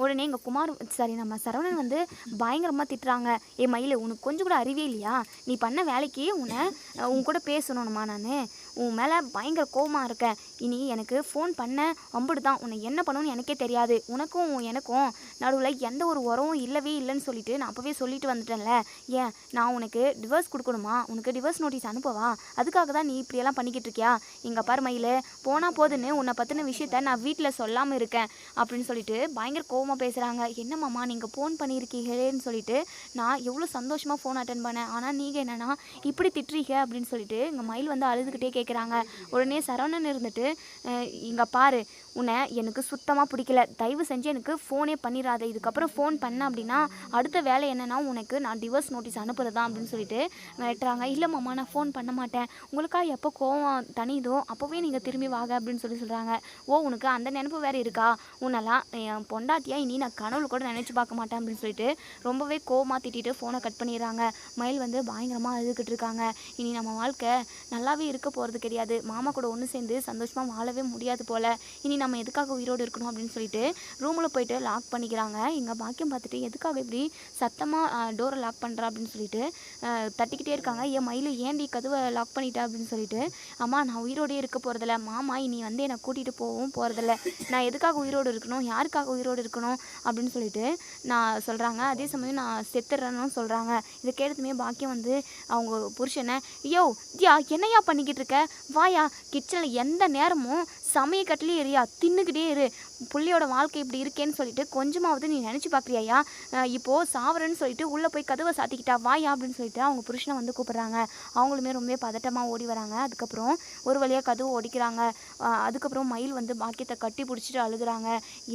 உடனே எங்கள் குமார் சாரி நம்ம சரவணன் வந்து பயங்கரமாக திட்டுறாங்க. ஏ மயில் உனக்கு கொஞ்சம் கூட அறிவே இல்லையா? நீ பண்ண வேலைக்கு உன்னை உன் கூட பேசணும்மா நான்? உன் மேலே பயங்கர கோவமாக இருக்கேன் இனி எனக்கு ஃபோன் பண்ண அம்புடு தான் உன்னை என்ன பண்ணணும்னு எனக்கே தெரியாது. உனக்கும் எனக்கும் நடுவில் எந்த ஒரு உறவும் இல்லவே இல்லைன்னு சொல்லிட்டு நான் அப்போவே சொல்லிட்டு வந்துட்டேன்ல. ஏன்? நான் உனக்கு டிவோர்ஸ் கொடுக்கணுமா? உனக்கு டிவோர்ஸ் நோட்டீஸ் அனுப்பவா? அதுக்காக தான் நீ இப்படியெல்லாம் பண்ணிக்கிட்டு இருக்கியா? இங்கே பாரு மயில் போனால் போதுன்னு உன்னை பற்றின விஷயத்த நான் வீட்டில் சொல்லாமல் இருக்கேன் அப்படின்னு சொல்லிட்டு பயங்கர கோவமாக பேசுகிறாங்க என்னம்மாம்மா நீங்கள் ஃபோன் பண்ணியிருக்கீங்களேன்னு சொல்லிட்டு நான் எவ்வளோ சந்தோஷமாக ஃபோன் அட்டன் பண்ணேன். ஆனால் நீங்கள் என்னென்னா இப்படி திட்டுறீங்க? அப்படின்னு சொல்லிட்டு எங்கள் மயில் வந்து அழுதுகிட்டே கேட்குறாங்க உடனே சரவணன் இருந்துட்டு இங்கே பாரு உன்னை எனக்கு சுத்தமாக பிடிக்கல. தயவு செஞ்சு எனக்கு ஃபோனே பண்ணிடாத இதுக்கப்புறம் ஃபோன் பண்ண அப்படின்னா அடுத்த வேலை என்னென்னா உனக்கு நான் டிவோர்ஸ் நோட்டீஸ் அனுப்புகிறதா அப்படின்னு சொல்லிட்டு வெட்டுறாங்க இல்லை மாமா நான் ஃபோன் பண்ண மாட்டேன். உங்களுக்கா எப்போ கோவம் தனியுதோ அப்போவே நீங்கள் திரும்பி வாங்க அப்படின்னு சொல்லி சொல்கிறாங்க ஓ உனக்கு அந்த நினப்பு வேறு இருக்கா? உன்னெல்லாம் என் பொண்டாட்டியாக இனி நான் கனவுல கூட நினச்சி பார்க்க மாட்டேன் அப்படின்னு சொல்லிட்டு ரொம்பவே கோவமாக திட்டிட்டு ஃபோனை கட் பண்ணிடுறாங்க. மயில் வந்து பயங்கரமாக அழுதுகிட்டு இருக்காங்க. இனி நம்ம வாழ்க்கை நல்லாவே இருக்க போகிறது கிடையாது. மாமா கூட ஒன்று சேர்ந்து சந்தோஷமாக வாழவே முடியாது போல். இனி நம்ம நம்ம எதுக்காக உயிரோடு இருக்கணும் அப்படின்னு சொல்லிட்டு ரூமில் போயிட்டு லாக் பண்ணிக்கிறாங்க. எங்கள் பாக்கியம் பார்த்துட்டு எதுக்காக இப்படி சத்தமாக டோரை லாக் பண்ணுறா அப்படின்னு சொல்லிட்டு தட்டிக்கிட்டே இருக்காங்க. என் மயில் ஏன்டி கதவை லாக் பண்ணிட்டா? அப்படின்னு சொல்லிட்டு அம்மா நான் உயிரோடே இருக்க போகிறதில்ல மாமா இனி வந்து என்னை கூட்டிகிட்டு போகவும் போகிறதில்ல நான் எதுக்காக உயிரோடு இருக்கணும்? யாருக்காக உயிரோடு இருக்கணும்? அப்படின்னு சொல்லிட்டு நான் சொல்கிறாங்க அதே சமயம் நான் செத்துறேன்னு சொல்கிறாங்க இதை கேட்டதுமே பாக்கியம் வந்து அவங்க புருஷனை யோ யா என்னையா பண்ணிக்கிட்டு இருக்க? வாயா கிச்சனில் எந்த நேரமும் சமைய கட்டிலே எரியா தின்னுக்கிட்டே இரு. புள்ளியோட வாழ்க்கை இப்படி இருக்கேன்னு சொல்லிட்டு கொஞ்சமாவது நீ நினச்சி பார்க்குறியா இப்போது சாவரன்னு சொல்லிட்டு உள்ளே போய் கதவை சாத்திக்கிட்டா வாயா அப்படின்னு சொல்லிட்டு அவங்க புருஷனை வந்து கூப்பிட்றாங்க. அவங்களுமே ரொம்ப பதட்டமாக ஓடி வராங்க. அதுக்கப்புறம் ஒரு வழியாக கதவு ஒடிக்கிறாங்க. அதுக்கப்புறம் மயில் வந்து பாக்கியத்தை கட்டி பிடிச்சிட்டு அழுகுறாங்க.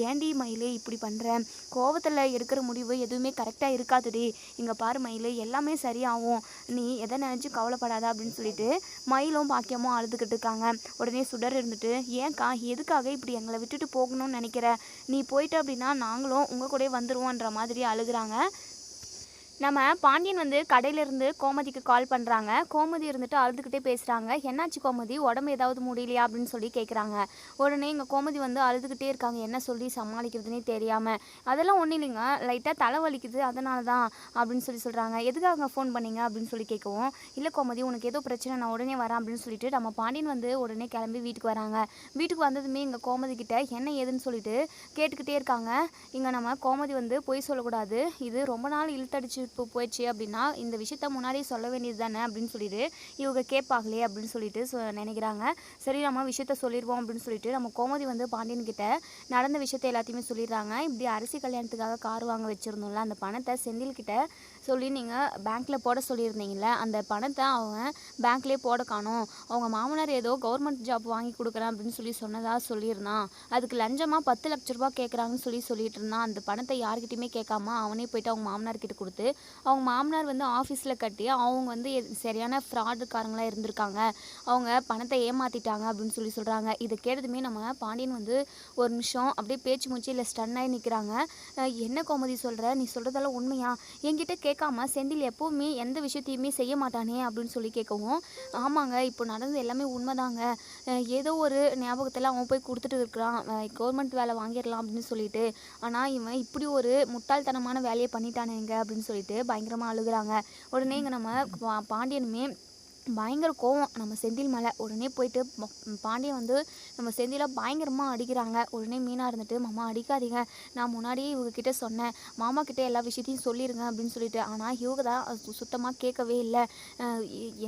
ஏண்டி மயிலே இப்படி பண்ணுற கோவத்தில் எடுக்கிற முடிவு எதுவுமே கரெக்டாக இருக்காதுடி. இங்கே பாரு மயில் எல்லாமே சரியாகும். நீ எதை நினச்சி கவலைப்படாத அப்படின்னு சொல்லிட்டு மயிலும் பாக்கியமும் அழுதுகிட்டு இருக்காங்க. உடனே சுடர் இருந்துட்டு ஏன்க்கா எதுக்காக இப்படி எங்களை விட்டுட்டு போகணும்னு நினைக்கிற? நீ போயிட்ட அப்படின்னா நாங்களும் உங்கள் கூட வந்துடுவோன்ற மாதிரி அழுகுறாங்க. நம்ம பாண்டியன் வந்து கடையிலேருந்து கோமதிக்கு கால் பண்ணுறாங்க கோமதி இருந்துட்டு அழுதுகிட்டே பேசுகிறாங்க என்னாச்சு கோமதி? உடம்பு ஏதாவது முடியலையா? அப்படின்னு சொல்லி கேட்குறாங்க உடனே எங்கள் கோமதி வந்து அழுதுகிட்டே இருக்காங்க. என்ன சொல்லி சமாளிக்கிறதுனே தெரியாமல் அதெல்லாம் ஒன்றும் இல்லைங்க. லைட்டாக தலை வலிக்குது அதனால தான் அப்படின்னு சொல்லி சொல்கிறாங்க எதுக்காக ஃபோன் பண்ணீங்க? அப்படின்னு சொல்லி கேட்கவும் இல்லை கோமதி உனக்கு ஏதோ பிரச்சனை. நான் உடனே வரேன். அப்படின்னு சொல்லிட்டு நம்ம பாண்டியன் வந்து உடனே கிளம்பி வீட்டுக்கு வராங்க. வீட்டுக்கு வந்ததுமே எங்கள் கோமதி கிட்ட என்ன ஏதுன்னு சொல்லிட்டு? கேட்டுக்கிட்டே இருக்காங்க. இங்கே நம்ம கோமதி வந்து பொய் சொல்லக்கூடாது. இது ரொம்ப நாள் இழுத்தடிச்சு இப்போ போயிடுச்சு அப்படின்னா இந்த விஷயத்த முன்னாடியே சொல்ல வேண்டியது தானே அப்படின்னு சொல்லிட்டு இவங்க கேட்பாங்களே அப்படின்னு சொல்லிட்டு சொ நினைக்கிறாங்க. சரி நம்ம விஷயத்த சொல்லிடுவோம் அப்படின்னு சொல்லிட்டு நம்ம கோமதி வந்து பாண்டியன்கிட்ட நடந்த விஷயத்த எல்லாத்தையுமே சொல்லிடுறாங்க. இப்படி அரிசி கல்யாணத்துக்காக கார் வாங்க வச்சுருந்தோம்ல அந்த பணத்தை செந்தில்கிட்ட சொல்லி நீங்கள் பேங்க்கில் போட சொல்லியிருந்தீங்கல்ல அந்த பணத்தை அவன் பேங்க்லேயே போட காணோம். அவங்க மாமனார் ஏதோ கவர்மெண்ட் ஜாப் வாங்கி கொடுக்குறேன் அப்படின்னு சொல்லி சொன்னதாக சொல்லியிருந்தான். அதுக்கு லஞ்சமாக பத்து லட்ச ரூபா கேட்குறாங்கன்னு சொல்லி சொல்லிட்டு இருந்தான். அந்த பணத்தை யார்கிட்டையுமே கேட்காம அவனே போயிட்டு அவங்க மாமனார் கிட்ட கொடுத்து அவங்க மாமனார் வந்து ஆஃபீஸில் கட்டி அவங்க வந்து எ- சரியான ஃப்ராடுக்காரங்களாக இருந்திருக்காங்க. அவங்க பணத்தை ஏமாற்றிட்டாங்க அப்படின்னு சொல்லி சொல்கிறாங்க இதை கேட்டதுமே நம்ம பாண்டியன் வந்து ஒரு நிமிஷம் அப்படியே பேச்சு மூச்சு இல்லை ஸ்டன் ஆகி நிற்கிறாங்க என்ன கோமதி சொல்கிற நீ சொல்கிறதெல்லாம் உண்மையா? என்கிட்ட கே கேட்காம செந்தில் எப்போவுமே எந்த விஷயத்தையுமே செய்ய மாட்டானே அப்படின்னு சொல்லி கேட்கவும் ஆமாங்க இப்போ நடந்தது எல்லாமே உண்மைதாங்க. ஏதோ ஒரு ஞாபகத்தில் அவன் போய் கொடுத்துட்டு இருக்கிறான். கவர்மெண்ட் வேலை வாங்கிடலாம் அப்படின்னு சொல்லிட்டு. ஆனால் இவன் இப்படி ஒரு முட்டாள்தனமான வேலையை பண்ணிட்டானேங்க அப்படின்னு சொல்லிட்டு பயங்கரமாக அழுகுறாங்க. உடனே இங்கே நம்ம பா- பாண்டியனுமே பயங்கர கோவம். நம்ம செந்தில் மேலே உடனே போயிட்டு பாண்டியன் வந்து நம்ம செந்தில பயங்கரமாக அடிக்கிறாங்க. உடனே மீனாக இருந்துட்டு மாமா அடிக்காதீங்க. நான் முன்னாடியே இவங்கக்கிட்ட சொன்னேன். மாமா கிட்டே எல்லா விஷயத்தையும் சொல்லிடுங்க அப்படின்னு சொல்லிட்டு. ஆனால் இவங்க தான் சுத்தமாக கேட்கவே இல்லை.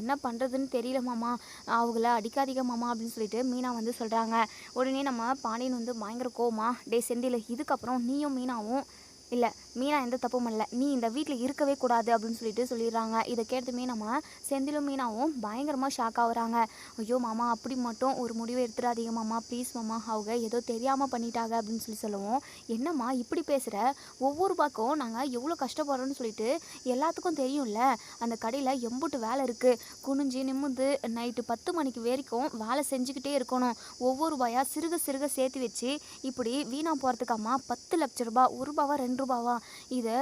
என்ன பண்ணுறதுன்னு தெரியல மாமா. அவங்கள அடிக்காதீங்க மாமா அப்படின்னு சொல்லிட்டு மீனா வந்து சொல்கிறாங்க உடனே நம்ம பாண்டியன் வந்து பயங்கர கோவமா டே செந்தில் இதுக்கப்புறம் நீயும் மீனாவும் இல்லை மீனா எந்த தப்பும் இல்லை. நீ இந்த வீட்டில் இருக்கவே கூடாது அப்படின்னு சொல்லிட்டு சொல்லிடுறாங்க. இதை கேட்டதுமே நம்ம செந்திலும் மீனாவும் பயங்கரமாக ஷாக் ஆகுறாங்க. ஐயோ மாமா அப்படி மட்டும் ஒரு முடிவை எடுத்துடாதீங்க மாமா. ப்ளீஸ் மாமா அவங்க ஏதோ தெரியாமல் பண்ணிட்டாங்க அப்படின்னு சொல்லி சொல்லுவோம் என்னம்மா இப்படி பேசுகிற ஒவ்வொரு பக்கம் நாங்கள் எவ்வளோ கஷ்டப்படுறோன்னு சொல்லிட்டு எல்லாத்துக்கும் தெரியும்ல. அந்த கடையில் எம்புட்டு வேலை இருக்குது குனிஞ்சு நிமிந்து நைட்டு பத்து மணிக்கு வரைக்கும் வேலை செஞ்சுக்கிட்டே இருக்கணும். ஒவ்வொரு ரூபாயா சிறுக சிறுக சேர்த்து வச்சு இப்படி வீணாக போகிறதுக்காம்மா பத்து லட்ச ரூபா ஒரு ரூபாவா ரெண்டு ரூபாவா? இதை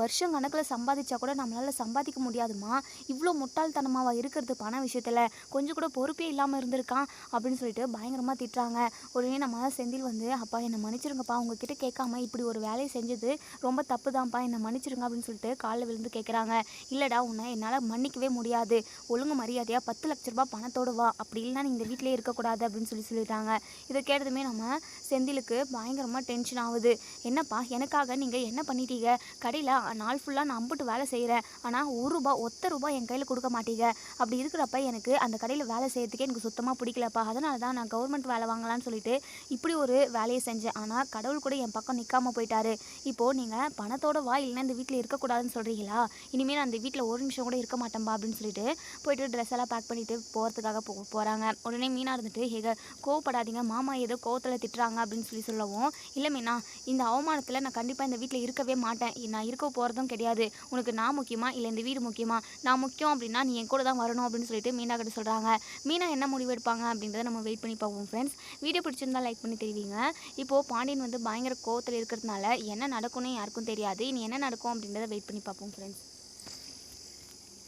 வருஷம் கணக்கில் சம்பாதிச்சா கூட நம்மளால் சம்பாதிக்க முடியாதுமா இவ்வளோ முட்டாள்தனமாக இருக்கிறது பண விஷயத்தில். கொஞ்சம் கூட பொறுப்பே இல்லாமல் இருந்திருக்கான் அப்படின்னு சொல்லிட்டு பயங்கரமாக திட்டுறாங்க. உடனே நம்ம செந்தில் வந்து அப்பா என்னை மன்னிச்சிருங்கப்பா. உங்ககிட்ட கேட்காம இப்படி ஒரு வேலையை செஞ்சது ரொம்ப தப்பு தான்ப்பா என்னை மன்னிச்சிருங்க அப்படின்னு சொல்லிட்டு காலில் விழுந்து கேட்குறாங்க இல்லைடா உன்னை என்னால் மன்னிக்கவே முடியாது. ஒழுங்கு மரியாதையாக பத்து லட்ச ரூபாய் பணத்தோடு வா. அப்படி இல்லைன்னா நீ இந்த வீட்டிலே இருக்கக்கூடாது அப்படின்னு சொல்லி சொல்லிட்டாங்க இதை கேட்டதுமே நம்ம செந்திலுக்கு பயங்கரமாக டென்ஷன் ஆகுது. என்னப்பா எனக்காக நீங்கள் என்ன பண்ணி பண்ணிட்டீங்க. கடையில் நாள் ஃபுல்லாக நான் அம்புட்டு வேலை செய்கிறேன் ஆனால் ஒரு ரூபா ஒத்த ரூபாய் என் கையில் கொடுக்க மாட்டீங்க. அப்படி இருக்கிறப்ப எனக்கு அந்த கடையில் வேலை செய்யறதுக்கே எனக்கு சுத்தமாக பிடிக்கலப்பா. அதனால தான் நான் கவர்மெண்ட் வேலை வாங்கலாம்னு சொல்லிட்டு இப்படி ஒரு வேலையை செஞ்சேன். ஆனால் கடவுள் கூட என் பக்கம் நிற்காம போயிட்டாரு. இப்போது நீங்கள் பணத்தோட வா இல்லைன்னா இந்த வீட்டில் இருக்கக்கூடாதுன்னு சொல்கிறீங்களா இனிமேல் நான் அந்த வீட்டில் ஒரு நிமிஷம் கூட இருக்க மாட்டேன்பா அப்படின்னு சொல்லிட்டு போயிட்டு ட்ரெஸ் எல்லாம் பேக் பண்ணிட்டு போகிறதுக்காக போ போகிறாங்க உடனே மீனா இருந்துட்டு ஹேக கோவப்படாதீங்க. மாமா ஏதோ கோவத்தில் திட்டுறாங்க அப்படின்னு சொல்லி சொல்லவும் இல்லை மீனா இந்த அவமானத்தில் நான் கண்டிப்பாக இந்த வீட்டில் இருக்கவே மாட்டேன். நான் இருக்க போகிறதும் கிடையாது. உனக்கு நான் முக்கியமா? இல்லை இந்த வீடு முக்கியமா? நான் முக்கியம் அப்படின்னா நீ என் கூட தான் வரணும் அப்படின்னு சொல்லிட்டு மீனா கிட்ட சொல்கிறாங்க மீனா என்ன முடிவு எடுப்பாங்க அப்படின்றத நம்ம வெயிட் பண்ணி பார்ப்போம் ஃப்ரெண்ட்ஸ் வீடியோ பிடிச்சிருந்தா லைக் பண்ணி தெரிவிங்க. இப்போது பாண்டியன் வந்து பயங்கர கோவத்தில் இருக்கிறதுனால என்ன நடக்கும்னு யாருக்கும் தெரியாது. இனி என்ன நடக்கும் அப்படின்றத வெயிட் பண்ணி பார்ப்போம் ஃப்ரெண்ட்ஸ்